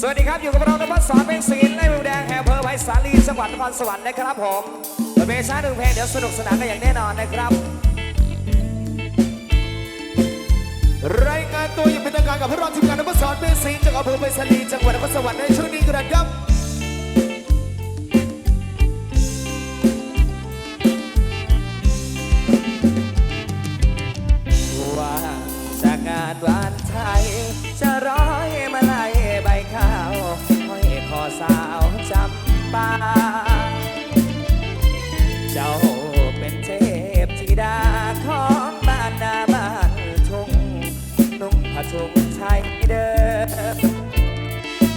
สวัสดีครับ อยู่กับเรานภัสสอนเพลงศิลป์และมือแดงแห่งอำเพอไพศาลีจังหวัดนครสวรรค์นะครับผมเปิดเพลงช้าหนึ่งเพลงเดี๋ยวสนุกสนานกันอย่างแน่นอนนะครับ รายงานตัวอย่างเป็นทางการกับพระรองทีมงานนพศรเบสีจากอำเภอไผ่สาลีจังหวัดนครสวรรค์ในช่วงนี้กระดับ ผ้าถุงไทยเดิม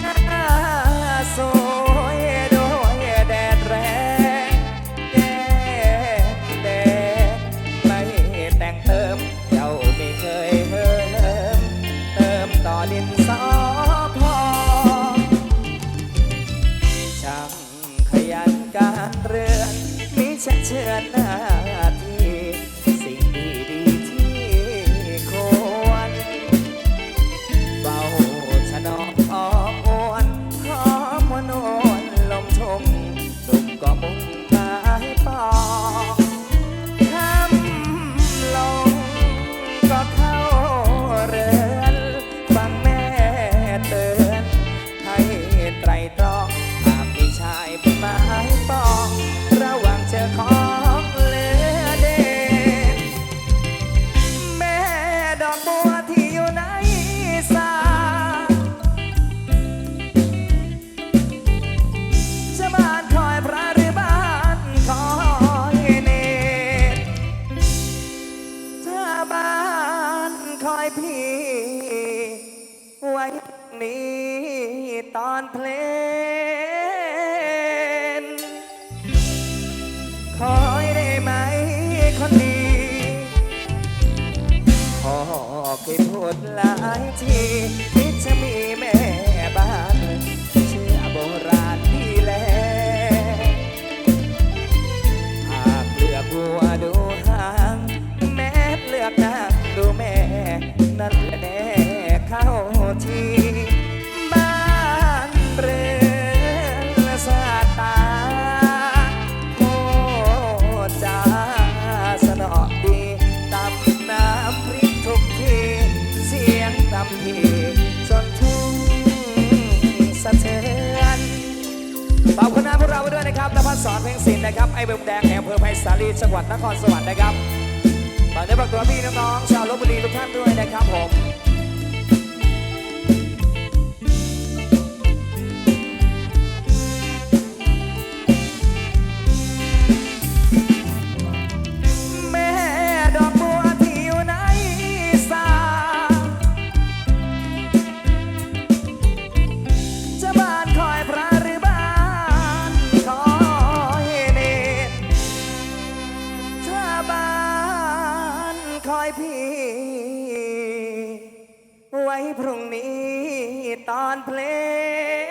หน้าสวยโดยแดดแรงแดดแดดไม่แต่งเติม เจ้าไม่เคยเฮิมเติมต่อดินสอพอช่างขยันการเรือนมีชักเชิญหน้า สอนเพลงศิลป์นะครับไอ้เบลแดงแห่งอำเภอไผ่สาลีจังหวัดนครสวรรค์นะครับฝากเนื้อฝากตัวพี่น้องๆชาวลบบุรีทุกท่านด้วยนะครับผม คอยพี่ ไว้พรุ่งนี้ตอนเพลง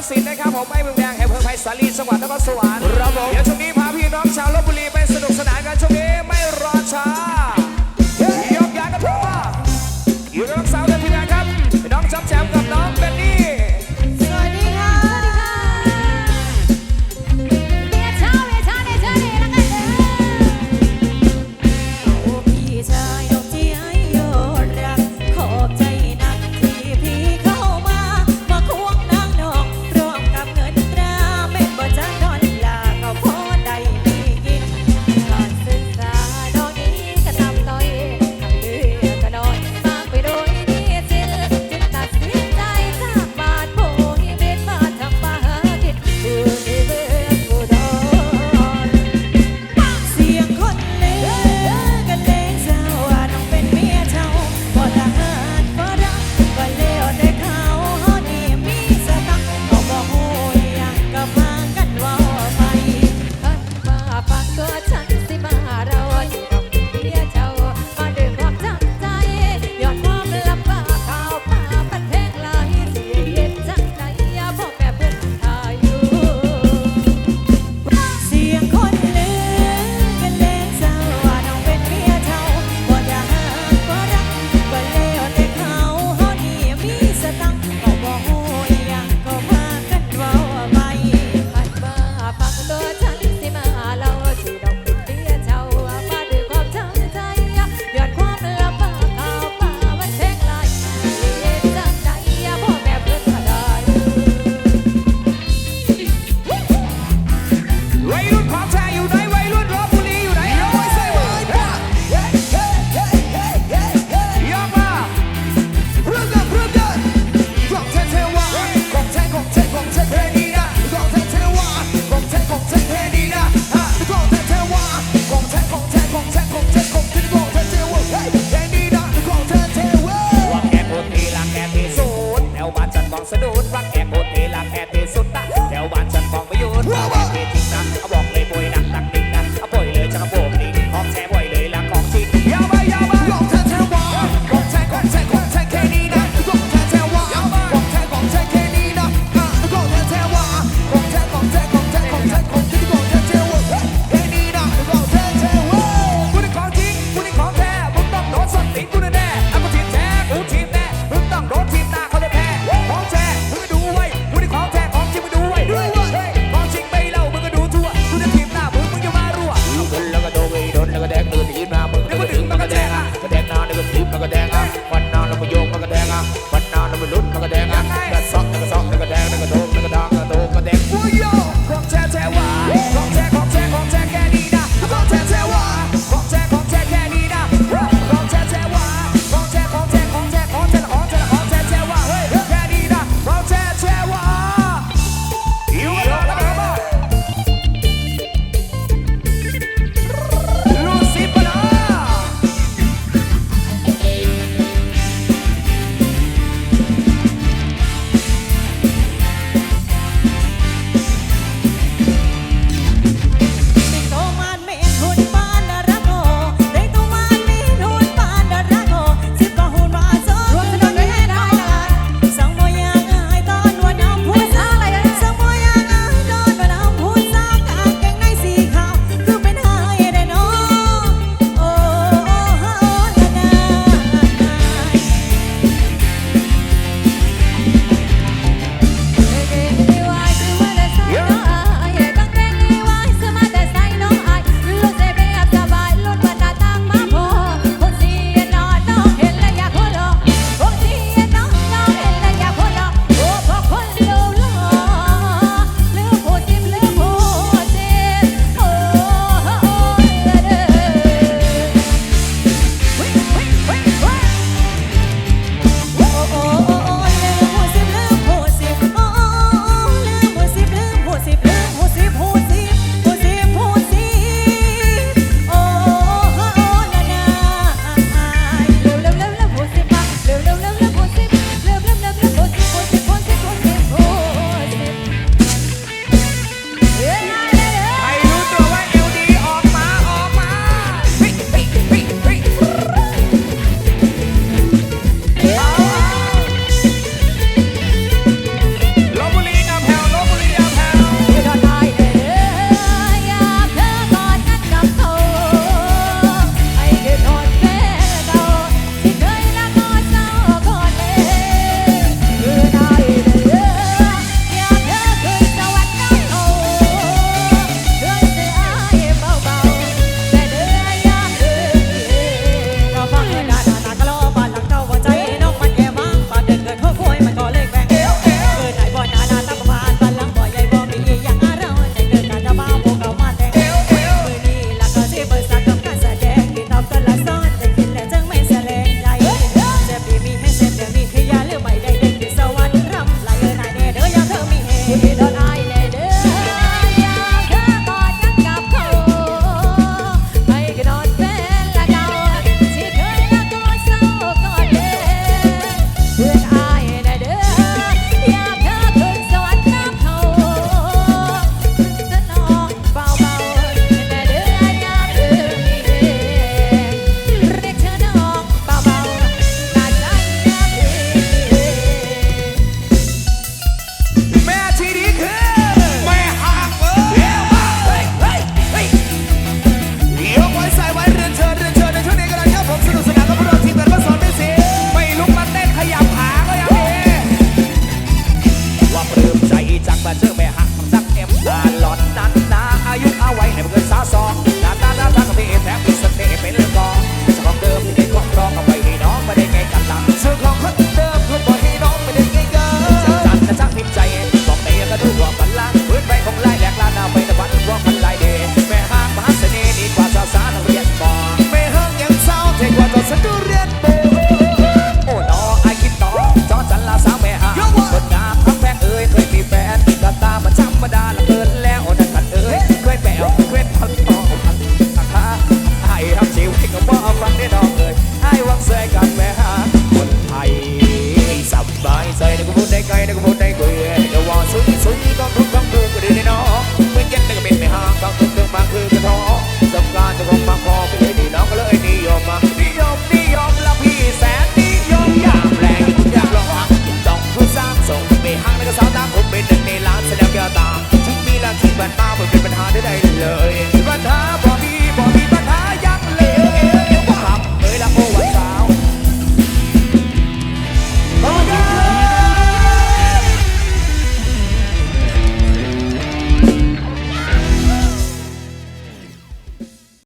งศิลป์นะครับผมไอ้เมืองแดงแห่งเพื่อไผ่สาลีจังหวัดนครสวรรค์เดี๋ยวช่วงนี้พาพี่น้องชาวลบบุรีไปสนุกสนานกันช่วงนี้